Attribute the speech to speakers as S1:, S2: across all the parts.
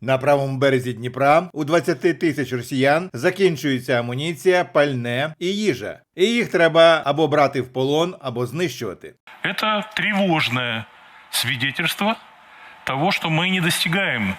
S1: На правому березі Дніпра у 20 тисяч росіян закінчується амуніція, пальне і їжа. І їх треба або брати в полон, або знищувати.
S2: Это тревожное свидетельство того, что мы не достигаем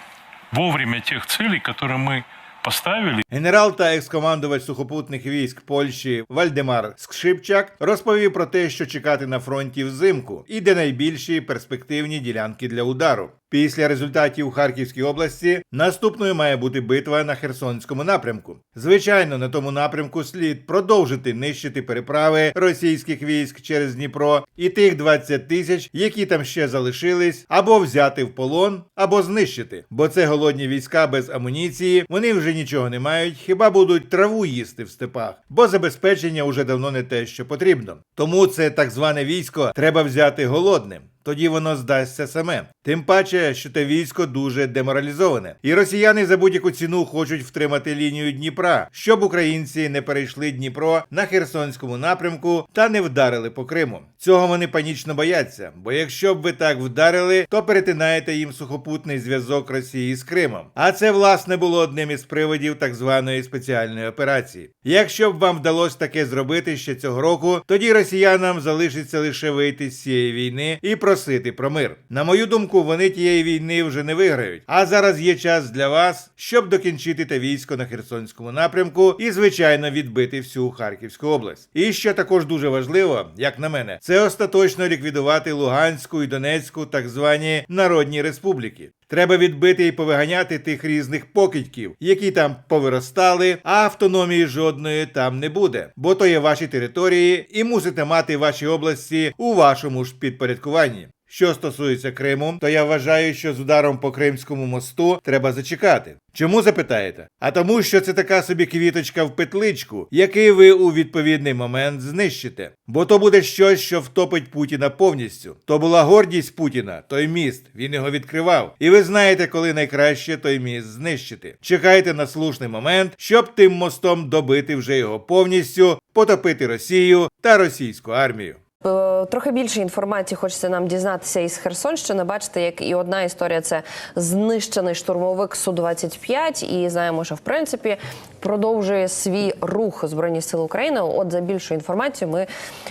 S2: вовремя тех целей, которые мы поставили.
S1: Генерал та екскомандувач сухопутних військ Польщі Вальдемар Скшипчак розповів про те, що чекати на фронті взимку і де найбільші перспективні ділянки для удару. Після результатів у Харківській області наступною має бути битва на Херсонському напрямку. Звичайно, на тому напрямку слід продовжити нищити переправи російських військ через Дніпро і тих 20 тисяч, які там ще залишились, або взяти в полон, або знищити. Бо це голодні війська без амуніції. Вони вже нічого не мають, хіба будуть траву їсти в степах, бо забезпечення уже давно не те, що потрібно. Тому це так зване військо треба взяти голодним. Тоді воно здасться саме. Тим паче, що те військо дуже деморалізоване, і росіяни за будь-яку ціну хочуть втримати лінію Дніпра, щоб українці не перейшли Дніпро на Херсонському напрямку та не вдарили по Криму. Цього вони панічно бояться, бо якщо б ви так вдарили, то перетинаєте їм сухопутний зв'язок Росії з Кримом. А це власне було одним із приводів так званої спеціальної операції. Якщо б вам вдалося таке зробити ще цього року, тоді росіянам залишиться лише вийти з цієї війни і просити про мир. На мою думку, вони тієї війни вже не виграють. А зараз є час для вас, щоб докінчити те військо на Херсонському напрямку і, звичайно, відбити всю Харківську область. І що також дуже важливо, як на мене, це остаточно ліквідувати Луганську і Донецьку так звані народні республіки. Треба відбити і повиганяти тих різних покидьків, які там повиростали, а автономії жодної там не буде, бо то є ваші території, і мусите мати ваші області у вашому ж підпорядкуванні. Що стосується Криму, то я вважаю, що з ударом по Кримському мосту треба зачекати. Чому запитаєте? А тому, що це така собі квіточка в петличку, який ви у відповідний момент знищите. Бо то буде щось, що втопить Путіна повністю. То була гордість Путіна, той міст. Він його відкривав. І ви знаєте, коли найкраще той міст знищити. Чекайте на слушний момент, щоб тим мостом добити вже його повністю, потопити Росію та російську армію.
S3: Е, Трохи більше інформації хочеться нам дізнатися із Херсонщини. Бачите, як і одна історія це знищений штурмовик су 25 і знаємо, що в принципі продовжує свій рух збройні сили України. От за більшу інформацію ми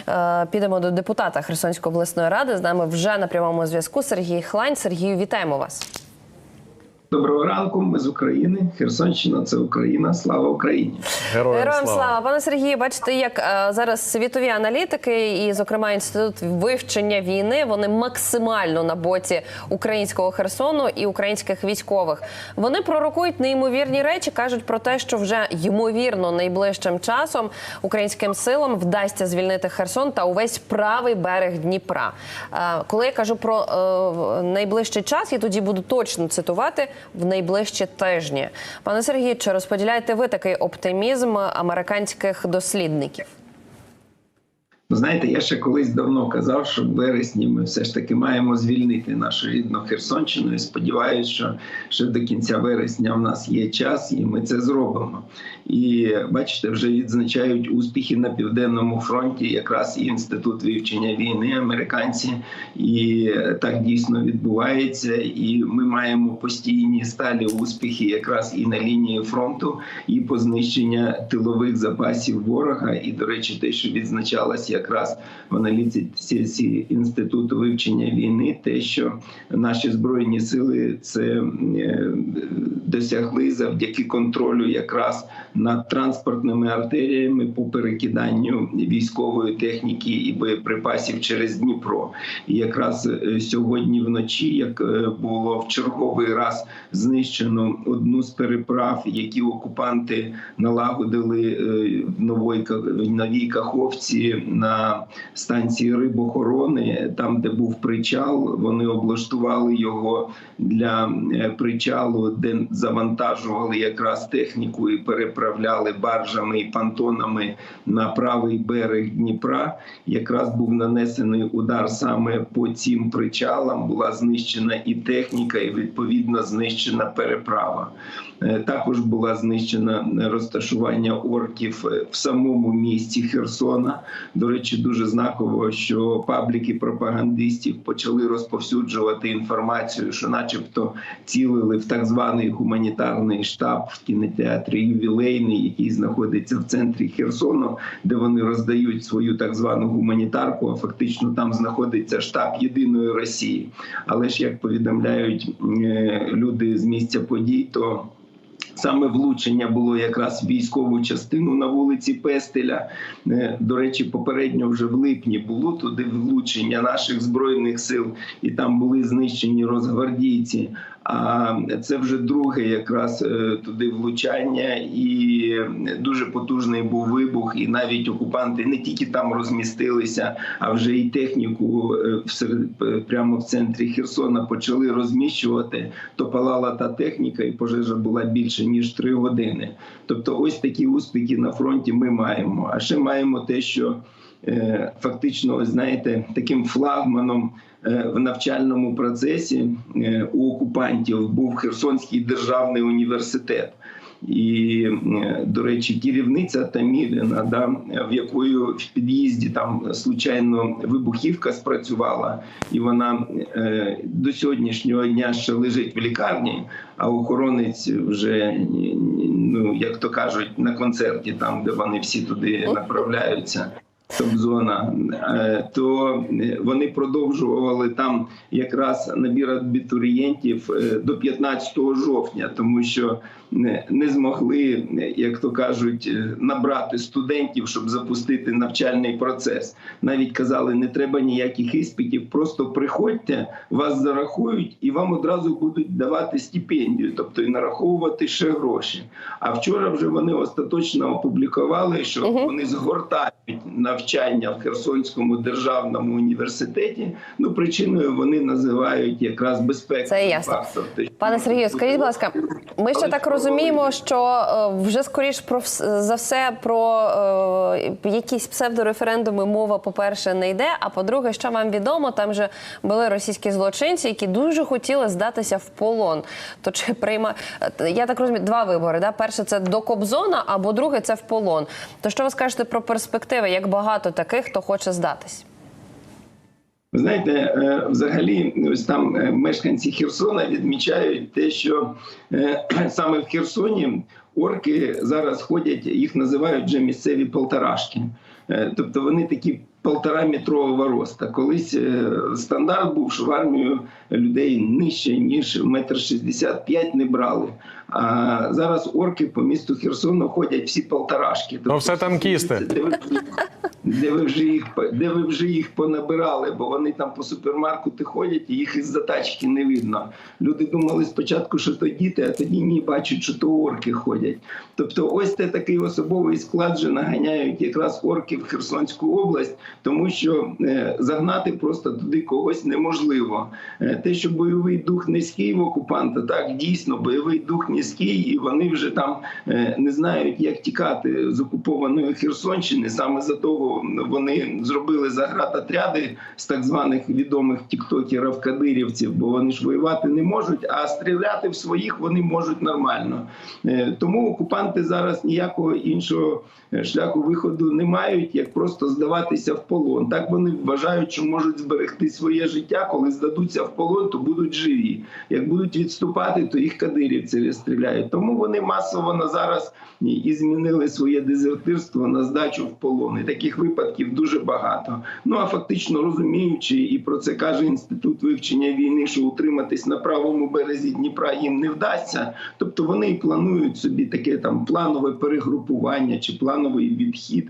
S3: е, підемо до депутата Херсонської обласної ради. З нами вже на прямому зв'язку Сергій Хлань. Сергію, вітаємо вас.
S4: Доброго ранку, ми з України. Херсонщина це Україна. Слава Україні!
S5: Героям,
S3: Героям
S5: слава.
S3: слава, пане Сергію. Бачите, як е, зараз світові аналітики, і, зокрема, інститут вивчення війни, вони максимально на боці українського Херсону і українських військових. Вони пророкують неймовірні речі, кажуть про те, що вже ймовірно найближчим часом українським силам вдасться звільнити Херсон та увесь правий берег Дніпра. Е, коли я кажу про е, найближчий час, я тоді буду точно цитувати в найближчі тижні. Пане Сергію, чи розподіляєте ви такий оптимізм американських дослідників?
S4: Ну, Знаєте, я ще колись давно казав, що в вересні ми все ж таки маємо звільнити нашу рідну Херсонщину. І сподіваюся, що ще до кінця вересня в нас є час, і ми це зробимо. І бачите, вже відзначають успіхи на південному фронті, якраз і інститут вивчення війни, американці, і так дійсно відбувається. І ми маємо постійні сталі успіхи, якраз і на лінії фронту, і по знищення тилових запасів ворога. І до речі, те, що відзначалось якраз в аналітиці інституту вивчення війни, те, що наші збройні сили це е, досягли завдяки контролю якраз над транспортними артеріями по перекиданню військової техніки і боєприпасів через Дніпро. І якраз е, сьогодні вночі, як е, було в черговий раз знищено одну з переправ, які окупанти налагодили в новій Каховці на станції рибохорони, там де був причал, вони облаштували його для е, причалу, де завантажували якраз техніку і переправляли баржами і пантонами на правий берег Дніпра. Якраз був нанесений удар саме по цим причалам. Була знищена і техніка, і відповідно знищена переправа. Е, Також була знищена розташування орків е, в самому місті Херсона. До речі, дуже знаково, що пабліки пропагандистів почали розповсюджувати інформацію, що, начебто, цілили в так званий гуманітарний штаб в кінотеатрі ювілейний, який знаходиться в центрі Херсону, де вони роздають свою так звану гуманітарку. А фактично там знаходиться штаб єдиної Росії. Але ж як повідомляють е, люди з місця подій, то Саме влучення було якраз в військову частину на вулиці Пестеля. Е, До речі, попередньо вже в липні було туди влучення наших збройних сил, і там були знищені розгвардійці. А це вже друге якраз е, туди влучання, і дуже потужний був вибух. І навіть окупанти не тільки там розмістилися, а вже і техніку е, е, прямо в центрі Херсона почали розміщувати. То палала та техніка, і пожежа була більше ніж три години. Тобто, ось такі успіхи на фронті ми маємо. А ще маємо те, що е, фактично, знаєте, таким флагманом в навчальному процесі у окупантів був Херсонський державний університет. І, е, до речі, керівниця Таміліна, да, в якої в під'їзді там случайно вибухівка спрацювала, і вона е, до сьогоднішнього дня ще лежить в лікарні, а охоронець вже ну як то кажуть, на концерті, там де вони всі туди направляються. Топ-зона, е, то е, вони продовжували там якраз набір абітурієнтів е, до 15 жовтня, тому що не- змогли, як то кажуть, набрати студентів, щоб запустити навчальний процес. Навіть казали, не треба ніяких іспитів, просто приходьте, вас зарахують і вам одразу будуть давати стипендію, тобто і нараховувати ще гроші. А вчора вже вони остаточно опублікували, що вони згортають навчання в Херсонському державному університеті. Ну причиною вони називають якраз безпеку.
S3: Це ясно. Пане Сергію, скажіть, будь ласка, ми ще так розуміємо, що е, вже скоріш про за все про е, якісь псевдореферендуми мова, по-перше, не йде. А по-друге, що вам відомо, там же були російські злочинці, які дуже хотіли здатися в полон. То чи прийма е, я так розумію, два вибори. Да? Перше це до Кобзона, або друге це в полон. То що ви скажете про перспективи? Як багато таких, хто хоче здатись?
S4: Ви знаєте, е, взагалі, ось там е, мешканці Херсона відмічають те, що е, саме в Херсоні орки зараз ходять, їх називають вже місцеві полторашки. Тобто вони такі полтора метрового роста. Колись е, стандарт був, що в армію людей нижче, ніж метр шістдесят п'ять не брали. А зараз орки по місту Херсону ходять всі полторашки. Тобто,
S5: все танкісти.
S4: Де ви, де ви вже їх де ви вже їх понабирали, бо вони там по супермаркету ходять і їх із тачки не видно. Люди думали спочатку, що то діти, а тоді ні бачать, що то орки ходять. Тобто, ось це такий особовий склад вже наганяють якраз орки в Херсонську область, тому що е, загнати просто туди когось неможливо. Е, те, що бойовий дух низький в окупанта, так дійсно бойовий дух низький, і вони вже там е, не знають, як тікати з окупованої Херсонщини. Саме за того вони зробили заградотряди з так званих відомих тіктокерів кадирівців, бо вони ж воювати не можуть, а стріляти в своїх вони можуть нормально. Тому окупанти зараз ніякого іншого шляху виходу не мають, як просто здаватися в полон. Так вони вважають, що можуть зберегти своє життя. Коли здадуться в полон, то будуть живі. Як будуть відступати, то їх кадирівці розстріляють. Тому вони масово на зараз і- змінили своє дезертирство на здачу в полон. І таких випадків дуже багато. Ну а фактично розуміючи, і про це каже інститут вивчення війни, що утриматись на правому березі Дніпра їм не вдасться. Тобто вони і планують собі таке там планове перегрупування чи плановий відхід.